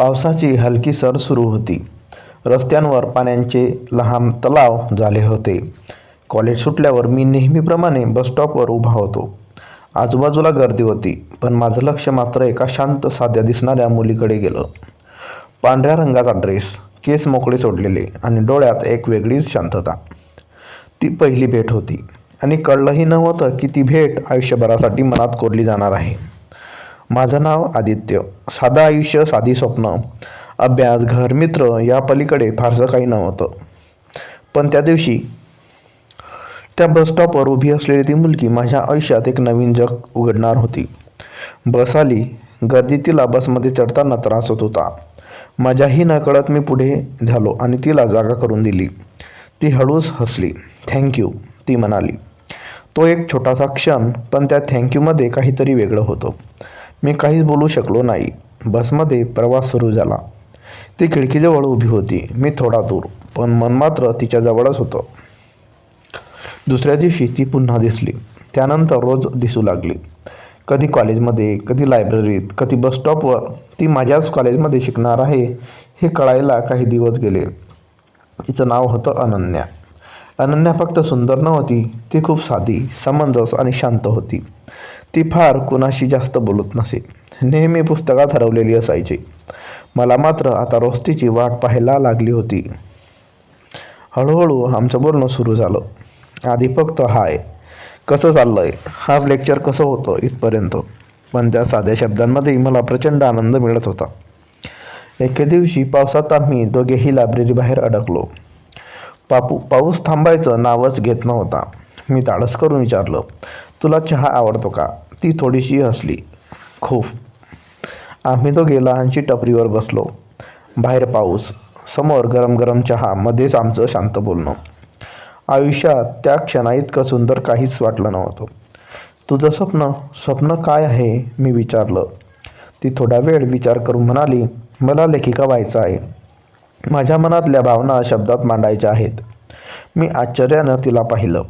पावसाची हलकी सर सुरू होती. रस्त्यांवर पाण्याचे लहान तलाव झाले होते. कॉलेज सुटल्यावर मी नेहमीप्रमाणे बसस्टॉपवर उभा होतो. आजूबाजूला गर्दी होती पण माझं लक्ष मात्र एका शांत साध्या दिसणाऱ्या मुलीकडे गेलं. पांढऱ्या रंगाचा ड्रेस केस मोकळे सोडलेले आणि डोळ्यात एक वेगळीच शांतता. ती पहिली भेट होती आणि कळलंही नव्हतं की ती भेट आयुष्यभरासाठी मनात कोरली जाणार आहे. माझं नाव आदित्य. साधं आयुष्य साधी स्वप्न. अभ्यास घर मित्र या पलीकडे फारसं काही नव्हतं. पण त्या दिवशी त्या बसस्टॉपवर उभी असलेली ती मुलगी माझ्या आयुष्यात एक नवीन जग उघडणार होती. बस आली. गर्दी तिला बसमध्ये चढताना त्रास होत होता. माझ्याही नकळत मी पुढे झालो आणि तिला जागा करून दिली. ती हळूच हसली. थँक्यू ती म्हणाली. तो एक छोटासा क्षण पण त्या थँक्यूमध्ये काहीतरी वेगळं होतं. मी काहीच बोलू शकलो नाही. बसमध्ये प्रवास सुरू झाला. ती खिडकीजवळ उभी होती. मी थोडा दूर पण मन मात्र तिच्या जवळच होतं. दुसऱ्या दिवशी ती पुन्हा दिसली. त्यानंतर रोज दिसू लागली. कधी कॉलेजमध्ये कधी लायब्ररीत कधी बसस्टॉपवर ती माझ्याच कॉलेजमध्ये शिकणार आहे हे कळायला काही दिवस गेले. तिचं नाव होतं अनन्या. अनन्या फक्त सुंदर नव्हती ती खूप साधी समंजस आणि शांत होती. ती फार कुणाशी जास्त बोलत नसे. नेहमी पुस्तकात हरवलेली असायची. मला मात्र आता रोस्तीची वाट पाहायला लागली होती. हळूहळू आमचं बोलणं सुरू झालं. आधी फक्त हाय कसं चाललं आहे हाच लेक्चर कसं होतं इथपर्यंत? पण त्या साध्या शब्दांमध्ये मला प्रचंड आनंद मिळत होता. एके दिवशी पावसात आम्ही दोघेही लायब्ररी बाहेर अडकलो. पापू पाऊस थांबायचं नावच घेत नव्हता. मी ताळस करून विचारलं तुला चहा आवडतो का? ती थोडीशी हसली. खूप. आम्ही दोघे लहानशी टपरीवर बसलो. बाहेर पाऊस. समोर गरम गरम चहा. मध्येच आमचं शांत बोलणं. आयुष्यात त्या क्षणाइतकं सुंदर काहीच वाटलं नव्हतं. तुझं स्वप्न स्वप्न काय आहे? मी विचारलं. ती थोडा वेळ विचार करून म्हणाली मला लेखिका व्हायचं आहे. माझ्या मनातल्या भावना शब्दात मांडायच्या आहेत. मी आश्चर्यानं तिला पाहिलं.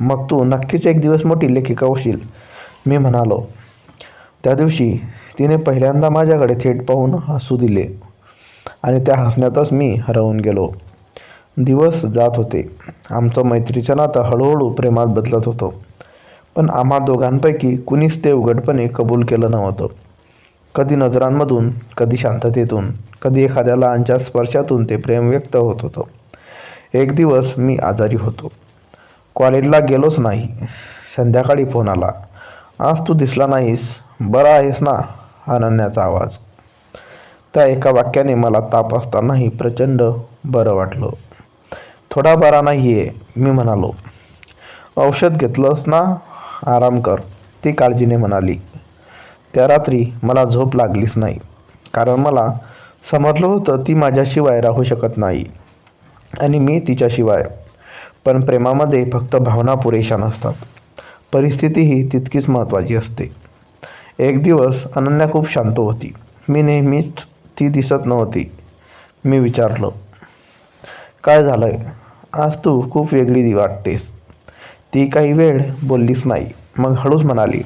मग तू नक्कीच एक दिवस मोठी लेखिका होशील. मी म्हणालो. त्या दिवशी तिने पहिल्यांदा माझ्याकडे थेट पाहून हसू दिले आणि त्या हसण्यातच मी हरवून गेलो. दिवस जात होते. आमचं मैत्रीचं नातं हळूहळू प्रेमात बदलत होतं. पण आम्हा दोघांपैकी कुणीच ते उघडपणे कबूल केलं नव्हतं. कधी नजरांमधून कधी शांततेतून कधी एखाद्या लहानच्या स्पर्शातून ते प्रेम व्यक्त होत होतं. एक दिवस मी आजारी होतो. कॉलेजला गेलोच नाही. संध्याकाळी फोन आला. आज तू दिसला नाहीस. बरा आहेस ना? अनन्याचा आवाज. त्या एका वाक्याने मला ताप असतानाही प्रचंड बरं वाटलं. थोडा बरा नाही आहे मी म्हणालो. औषध घेतलंस ना? आराम कर ती काळजीने म्हणाली. त्या रात्री मला झोप लागलीच नाही. कारण मला समजलं होतं ती माझ्याशिवाय राहू शकत नाही. आणि मी तिच्याशिवाय पण प्रेमामध्ये फक्त भावना पुरेशा नसतात. परिस्थितीही तितकीच महत्त्वाची असते. एक दिवस अनन्या खूप शांत होती. मी नेहमीच ती दिसत नव्हती. मी विचारलं काय झालं आहे आज तू खूप वेगळी वाटतेस ती काही वेळ बोललीच नाही. मग हळूच म्हणाली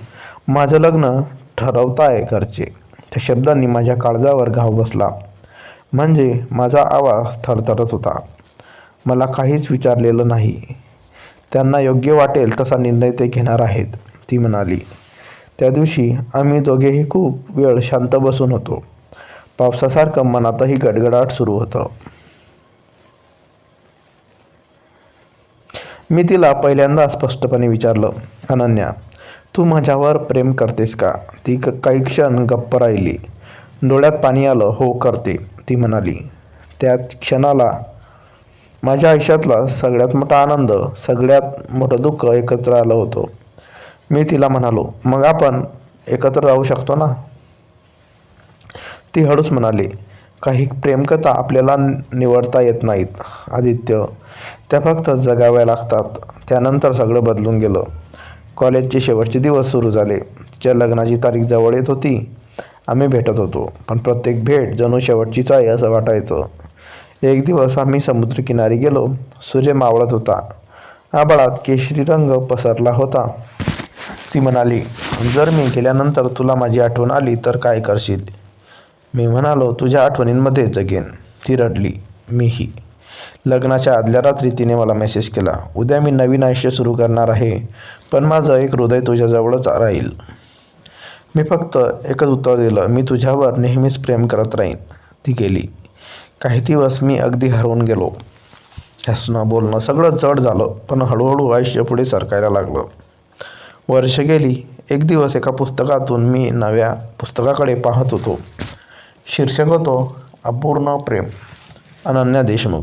माझं लग्न ठरवताय घरचे. त्या शब्दांनी माझ्या काळजावर घाव बसला. म्हणजे माझा आवाज थरथरत होता. मला काहीच विचारलेलं नाही. त्यांना योग्य वाटेल तसा निर्णय ते घेणार आहेत ती म्हणाली. त्या दिवशी आम्ही दोघेही खूप वेळ शांत बसून होतो. पावसासारखं मनातही गडगडाट सुरू होतं. मी तिला पहिल्यांदा स्पष्टपणे विचारलं अनन्या तू माझ्यावर प्रेम करतेस का ती काही क्षण गप्प राहिली. डोळ्यात पाणी आलं हो करते ती म्हणाली. त्या क्षणाला माझ्या आयुष्यातला सगळ्यात मोठा आनंद सगळ्यात मोठं दुःख एकत्र आलं होतं. मी तिला म्हणालो मग आपण एकत्र राहू शकतो ना? ती हळूच म्हणाली काही प्रेमकथा आपल्याला निवडता येत नाहीत आदित्य. त्या फक्त जगाव्या लागतात. त्यानंतर सगळं बदलून गेलं. कॉलेजचे शेवटचे दिवस सुरू झाले. तिच्या लग्नाची तारीख जवळ येत होती. आम्ही भेटत होतो. पण प्रत्येक भेट जणू शेवटचीच आहे असं वाटायचं. एक दिवस आम्ही समुद्रकिनारी गेलो. सूर्य मावळत होता. आबाळात केशरी रंग पसरला होता. ती म्हणाली जर मी गेल्यानंतर तुला माझी आठवण आली तर काय करशील? मी म्हणालो तुझ्या आठवणींमध्ये जगेन. ती रडली मीही. लग्नाच्या आदल्या रात्री तिने मला मेसेज केला उद्या मी नवीन आयुष्य सुरू करणार आहे पण माझं एक हृदय तुझ्याजवळच राहील. मी फक्त एकच उत्तर दिलं मी तुझ्यावर नेहमीच प्रेम करत राहीन. ती गेली. काही दिवस मी अगदी हरवून गेलो. हसणं बोलणं सगळं जड झालं पण हळूहळू आयुष्य पुढे सरकायला लागलं. वर्ष गेली एक दिवस एका पुस्तकातून मी नव्या पुस्तकाकडे पाहत होतो. शीर्षक होतो अपूर्ण प्रेम. अनन्या देशमुख.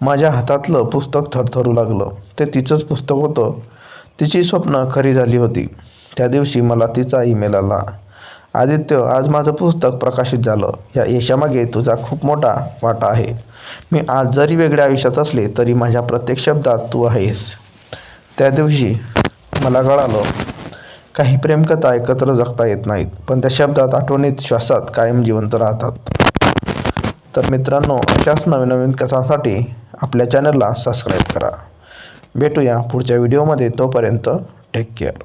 माझ्या हातातलं पुस्तक थरथरू लागलं. ते तिचंच पुस्तक होतं. तिची स्वप्न खरी झाली होती. त्या दिवशी मला तिचा ईमेल आला. आदित्य आज माझं पुस्तक प्रकाशित झालं. या यशामागे तुझा खूप मोठा वाटा आहे. मी आज जरी वेगळ्या आयुष्यात असले तरी माझ्या प्रत्येक शब्दात तू आहेस. त्या दिवशी मला कळालं काही प्रेमकथा एकत्र जगता येत नाहीत पण त्या शब्दात आठवणीत श्वासात कायम जिवंत राहतात. तर मित्रांनो अशाच नवीन नवीन कथांसाठी आपल्या चॅनलला सबस्क्राईब करा. भेटूया पुढच्या व्हिडिओमध्ये तोपर्यंत टेक केअर